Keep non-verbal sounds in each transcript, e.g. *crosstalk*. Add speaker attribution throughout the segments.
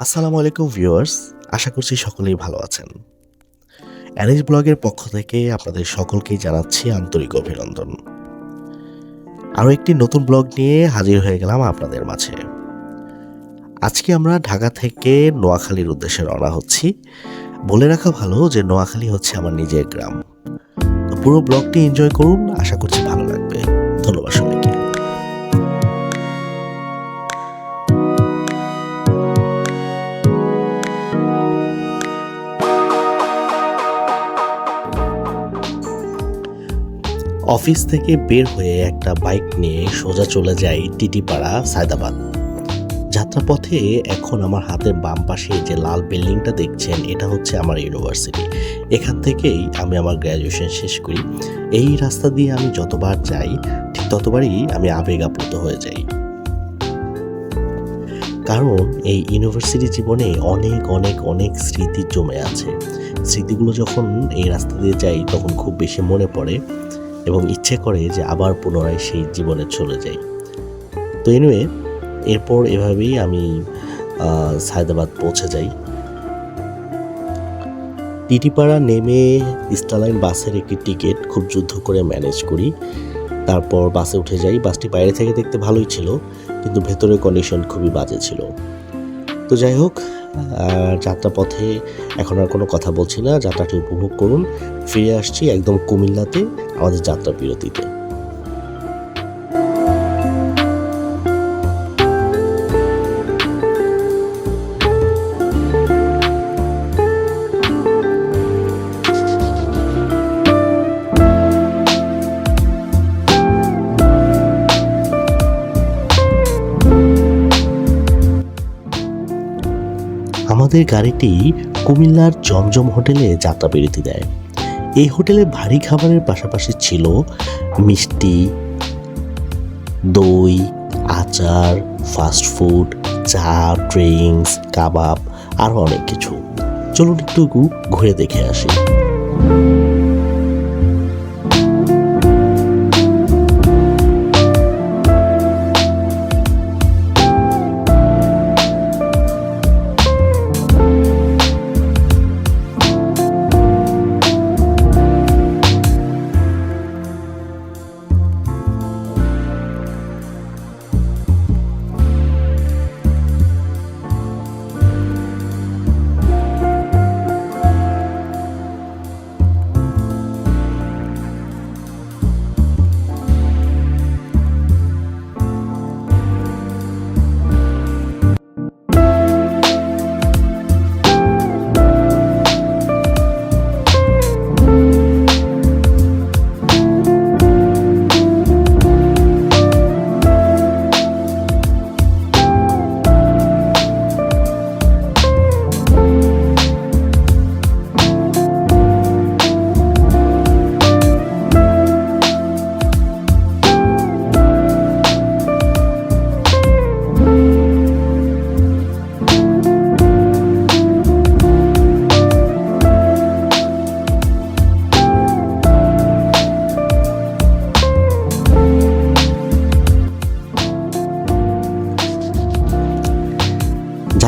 Speaker 1: আসসালামু আলাইকুম ভিউয়ার্স, আশা করছি সকলেই ভালো আছেন। অ্যানিস ব্লগের পক্ষ থেকে আপনাদের সকলকেই জানাচ্ছি আন্তরিক অভিনন্দন। আরও একটি নতুন ব্লগ নিয়ে হাজির হয়ে গেলাম আপনাদের মাঝে। আজকে আমরা ঢাকা থেকে নোয়াখালীর উদ্দেশ্যে রওনা হচ্ছি। বলে রাখা ভালো যে নোয়াখালী হচ্ছে আমার নিজের গ্রাম। পুরো ব্লগটি এনজয় করুন, আশা করছি ভালো লাগবে। ধন্যবাদ অফিস থেকে বের হয়ে একটা বাইক নিয়ে সোজা চলে যাই টিটিপাড়া, সায়দাবাদ। যাত্রাপথে এখন আমার হাতের বাম পাশে যে লাল বিল্ডিংটা দেখছেন, এটা হচ্ছে আমার ইউনিভার্সিটি। এখান থেকেই আমি আমার গ্র্যাজুয়েশন শেষ করি। এই রাস্তা দিয়ে আমি যতবার যাই, ঠিক ততবারই আমি আবেগ আপ্লুত হয়ে যাই। কারণ এই ইউনিভার্সিটি জীবনে অনেক অনেক অনেক স্মৃতি জমে আছে। স্মৃতিগুলো যখন এই রাস্তা দিয়ে যাই, তখন খুব বেশি মনে পড়ে। এবং ইচ্ছে করে যে আবার পুনরায় সেই জীবনে চলে যাই। তো এনিওয়ে এরপর এভাবেই আমি সায়দাবাদ পৌঁছে যাই। টিটিপাড়া নেমে স্টারলাইন বাসের একটি টিকিট খুব যুদ্ধ করে ম্যানেজ করি। তারপর বাসে উঠে যাই। বাসটি বাইরে থেকে দেখতে ভালোই ছিল, কিন্তু ভেতরের কন্ডিশন খুবই বাজে ছিল। তো যাই হোক যাত্রাপথে এখন আর কোনো কথা বলছি না। যাত্রাটি উপভোগ করুন। ফিরে আসছি একদম কুমিল্লাতে, আমাদের যাত্রা বিরতিতে। আমাদের গাড়িটি কুমিল্লার জমজম হোটেলে যাত্রা বিরতি দেয়। এই হোটেলে ভারী খাবারের পাশাপাশি ছিল মিষ্টি, দই, আচার ফাস্টফুড চা ড্রিঙ্কস কাবাব, আরও অনেক কিছু। চলুন একটু ঘুরে দেখে আসি।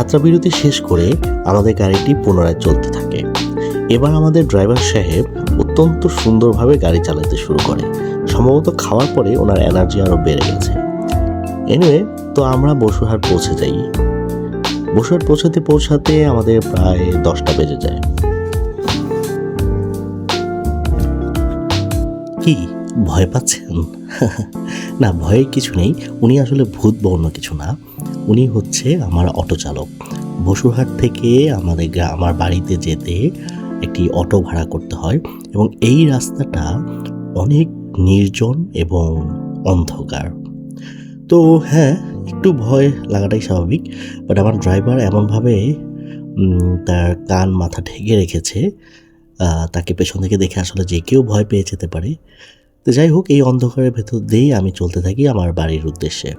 Speaker 1: যাত্রাবিরতি শেষ করে আমাদের গাড়িটি পুনরায় চলতে থাকে। এবার আমাদের ড্রাইভার সাহেব অত্যন্ত সুন্দরভাবে গাড়ি চালাতে শুরু করে। সম্ভবত খাওয়ার পরে ওনার এনার্জি আরও বেড়ে গেছে। এনিওয়ে তো আমরা বসুরহাট পৌঁছে যাই। বসুরহাট পৌঁছাতে পৌঁছাতে আমাদের প্রায় দশটা বেজে যায়। কি, ভয় পাচ্ছেন? না ভয়ের কিছু নেই। উনি আসলে ভূত বা অন্য কিছু না। উনি হচ্ছে আমার অটো চালক। বসুরহাট থেকে আমাদের আমার বাড়িতে যেতে একটি অটো ভাড়া করতে হয় এবং এই রাস্তাটা অনেক নির্জন এবং অন্ধকার। তো হ্যাঁ একটু ভয় লাগাটাই স্বাভাবিক বাট আমার ড্রাইভার এমনভাবে তার কান মাথা ঢেকে রেখেছে তাকে পেছন থেকে দেখে আসলে যে কেউ ভয় পেয়ে যেতে পারে। তো যাই হোক এই অন্ধকারের ভেতর দিয়েই আমি চলতে থাকি আমার বাড়ির উদ্দেশ্যে।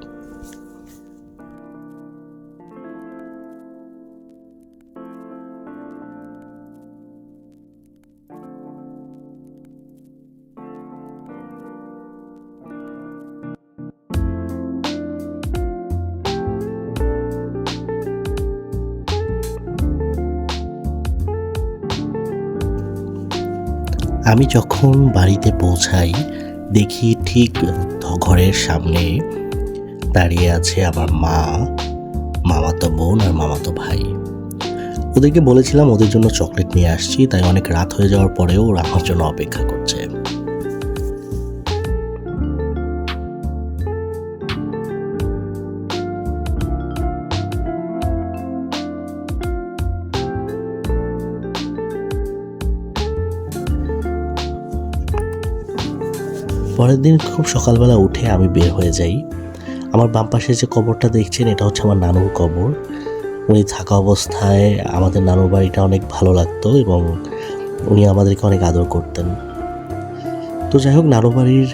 Speaker 1: আমি যখন বাড়িতে পৌঁছাই, দেখি ঠিক ঘরের সামনে দাঁড়িয়ে আছে আমার মা, মামাতো বোন আর মামাতো ভাই। ওদেরকে বলেছিলাম ওদের জন্য চকলেট নিয়ে আসছি, তাই অনেক রাত হয়ে যাওয়ার পরেও ওরা আমার জন্য অপেক্ষা করছে। পরের দিন খুব সকালবেলা উঠে আমি বের হয়ে যাই। আমার বাম পাশে যে কবরটা দেখছেন, এটা হচ্ছে আমার নানুর কবর। উনি থাকা অবস্থায় আমাদের নানুর বাড়িটা অনেক ভালো লাগতো এবং উনি আমাদেরকে অনেক আদর করতেন। তো যাই হোক নানু বাড়ির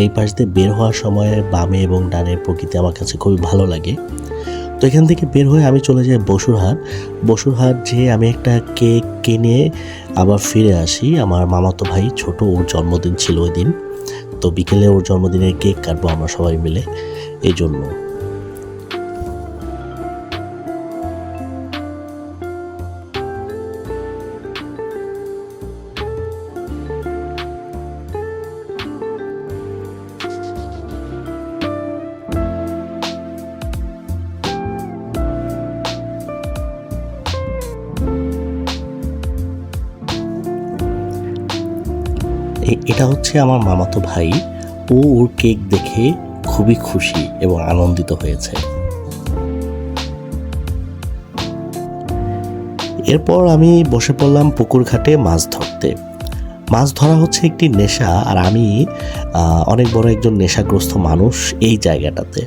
Speaker 1: এই পাশ দিয়ে বের হওয়ার সময় বামে এবং ডানের প্রকৃতি আমার কাছে খুবই ভালো লাগে। তো এখান থেকে বের হয়ে আমি চলে যাই বসুরহাট। বসুরহাট যেয়ে আমি একটা কেক কিনে আবার ফিরে আসি। আমার মামাতো ভাই ছোট, ওর জন্মদিন ছিল ওই দিন। তো বিকেলে ওর জন্মদিনের কেক কাটবো আমরা সবাই মিলে এই জন্য। এটা হচ্ছে আমার মামাতো ভাই। ও ওর কেক দেখে খুবই খুশি এবং আনন্দিত হয়েছে। এরপর আমি বসে পড়লাম পুকুর ঘাটে মাছ ধরতে। মাছ ধরা হচ্ছে একটি নেশা আর আমি অনেক বড় একজন নেশাগ্রস্ত মানুষ এই জায়গাটাতে।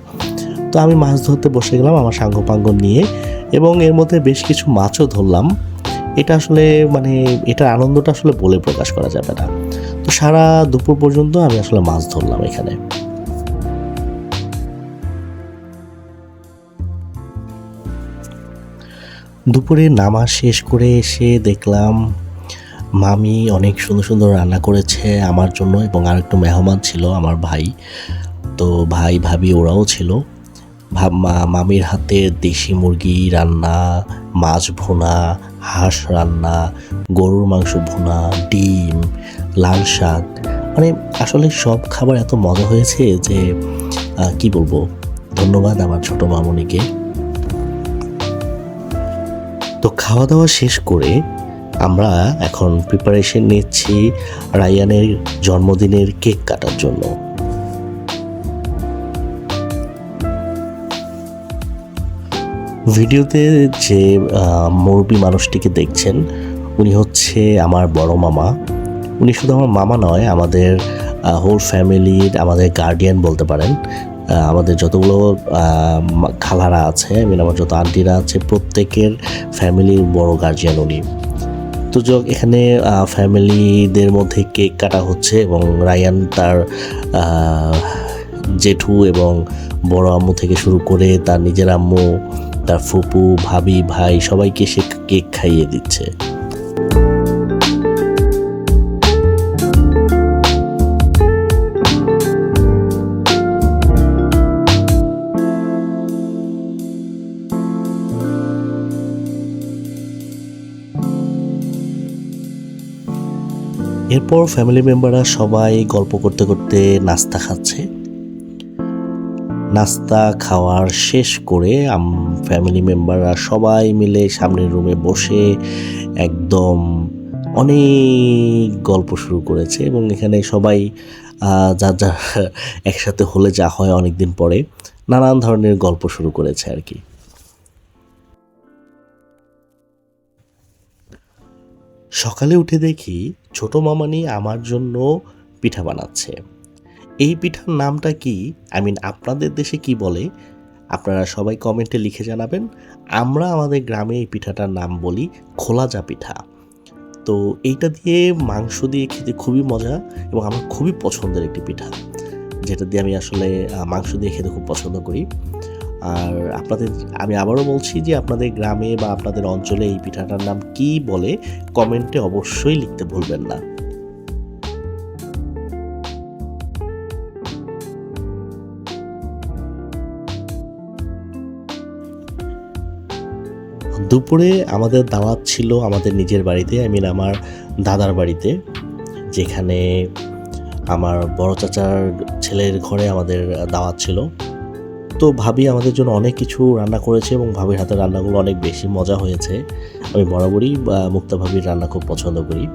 Speaker 1: তো আমি মাছ ধরতে বসে গেলাম আমার সাঙ্গপাঙ্গ নিয়ে এবং এর মধ্যে বেশ কিছু মাছও ধরলাম। এটা আসলে মানে এটার আনন্দটা আসলে বলে প্রকাশ করা যাবে না। সারা দুপুর পর্যন্ত আমি আসলে মাছ ধরলাম এখানে। দুপুরে নামাজ শেষ করে এসে দেখলাম মামি অনেক সুন্দর সুন্দর রান্না করেছে আমার জন্য এবং আরেকটু মেহমান ছিল আমার ভাই। তো ভাই, ভাবি ওরাও ছিল। মামির হাতে দেশি মুরগি রান্না, মাছ ভোনা, হাঁস রান্না, গরুর মাংস ভোনা, ডিম লাল শাক। মানে আসলে সব খাবার এত মজা হয়েছে যে কি বলব? ধন্যবাদ আমার ছোট মামনিকে। তো খাওয়া দাওয়া শেষ করে আমরা এখন প্রিপারেশন নিচ্ছি রায়ানের জন্মদিনের কেক কাটার জন্য। ভিডিওতে যে মুরব্বী মানুষটিকে দেখছেন, উনি হচ্ছে আমার বড় মামা। উনি শুধু আমার মামা নয়, আমাদের হোল ফ্যামিলির আমাদের গার্ডিয়ান বলতে পারেন। আমাদের যতগুলো খালারা আছে mean আমার যত আন্টিরা আছে, প্রত্যেকের ফ্যামিলির বড় গার্জিয়ান উনি। তো যোগ এখানে ফ্যামিলিদের মধ্যে কেক কাটা হচ্ছে এবং রায়ান তার জেঠু এবং বড় আম্মু থেকে শুরু করে তার নিজের আম্মু, তার ফুপু, ভাবি, ভাই সবাইকে সে কেক খাইয়ে দিচ্ছে। এরপর ফ্যামিলি মেম্বাররা সবাই গল্প করতে করতে নাস্তা খাচ্ছে। নাস্তা খাওয়ার শেষ করে আম ফ্যামিলি মেম্বাররা সবাই মিলে সামনের রুমে বসে একদম অনেক গল্প শুরু করেছে এবং এখানে সবাই যা যার *laughs* একসাথে হলে যা হয় অনেক দিন পরে নানান ধরনের গল্প শুরু করেছে আর কি। সকালে উঠে দেখি ছোট মামানি আমার জন্য পিঠা বানাচ্ছে। এই পিঠার নামটা কি? আই মিন আপনাদের দেশে কি বলে? আপনারা সবাই কমেন্টে লিখে জানাবেন। আমরা আমাদের গ্রামে এই পিঠাটার নাম বলি খোলাজা পিঠা। তো এইটা দিয়ে মাংস দিয়ে খেতে খুবই মজা এবং আমার খুবই পছন্দের একটি পিঠা। যেটা দিয়ে আমি আসলে মাংস দিয়ে খেতে খুব পছন্দ করি। আর আপনাদের, আমি আবারও বলছি যে আপনাদের গ্রামে বা আপনাদের অঞ্চলে এই পিঠাটার নাম কি বলে কমেন্টে অবশ্যই লিখতে ভুলবেন না। দুপুরে আমাদের দাওয়াত ছিল আমাদের নিজের বাড়িতে আই মিন আমার দাদার বাড়িতে, যেখানে আমার বড় চাচার ছেলের ঘরে আমাদের দাওয়াত ছিল। তো ভাবি আমাদের জন্য অনেক কিছু রান্না করেছে এবং ভাবির হাতের রান্নাগুলো অনেক বেশি মজা হয়েছে। আমি বরাবরই মুক্তা ভাবির রান্না খুব পছন্দ করি।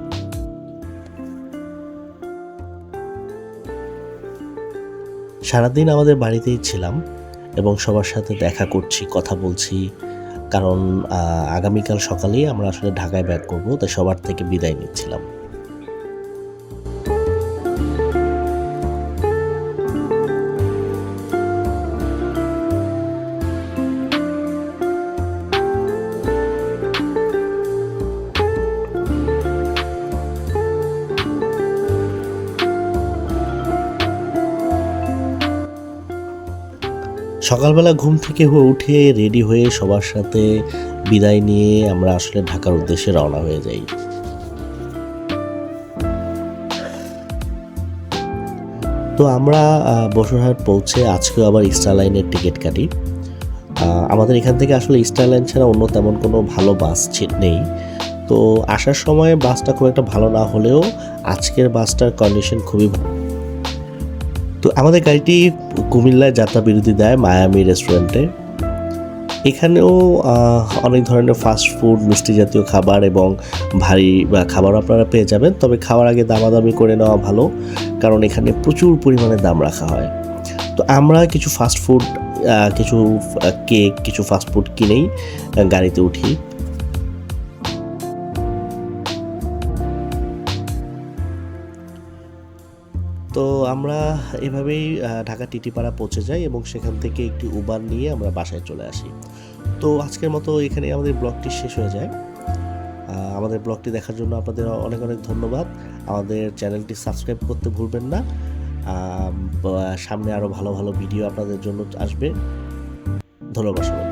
Speaker 1: সারাদিন আমাদের বাড়িতেই ছিলাম এবং সবার সাথে দেখা করছি, কথা বলছি। কারণ আগামীকাল সকালেই আমরা আসলে ঢাকায় ব্যাক করব, তাই সবার থেকে বিদায় নিচ্ছিলাম। সকালবেলা ঘুম থেকে হয়ে উঠে রেডি হয়ে সবার সাথে বিদায় নিয়ে আমরা আসলে ঢাকার উদ্দেশ্যে রওনা হয়ে যাই। তো আমরা বসুরহাট পৌঁছে আজকেও আবার স্টার লাইনের টিকিট কাটি। আমাদের এখান থেকে আসলে স্টার লাইন ছাড়া অন্য তেমন কোনো ভালো বাস নেই। তো আসার সময় বাসটা খুব একটা ভালো না হলেও আজকের বাসটার কন্ডিশন খুবই ভালো। তো আমাদের গাড়িটি কুমিল্লায় যাত্রা বিরতি দেয় মায়ামি রেস্টুরেন্টে। এখানেও অনেক ধরনের ফাস্ট ফুড মিষ্টি জাতীয় খাবার এবং ভারী বা খাবার আপনারা পেয়ে যাবেন। তবে খাওয়ার আগে দামাদামি করে নেওয়া ভালো, কারণ এখানে প্রচুর পরিমাণে দাম রাখা হয়। তো আমরা কিছু ফাস্ট ফুড কিছু কেক কিছু ফাস্ট ফুড কিনেই গাড়িতে উঠি। আমরা এভাবেই ঢাকা টিটিপাড়া পৌঁছে যাই এবং সেখান থেকে একটি উবার নিয়ে আমরা বাসায় চলে আসি। তো আজকের মতো এখানে আমাদের ব্লগটি শেষ হয়ে যায়। আমাদের ব্লগটি দেখার জন্য আপনাদের অনেক অনেক ধন্যবাদ। আমাদের চ্যানেলটি সাবস্ক্রাইব করতে ভুলবেন না। সামনে আরও ভালো ভালো ভিডিও আপনাদের জন্য আসবে। ধন্যবাদ সবাই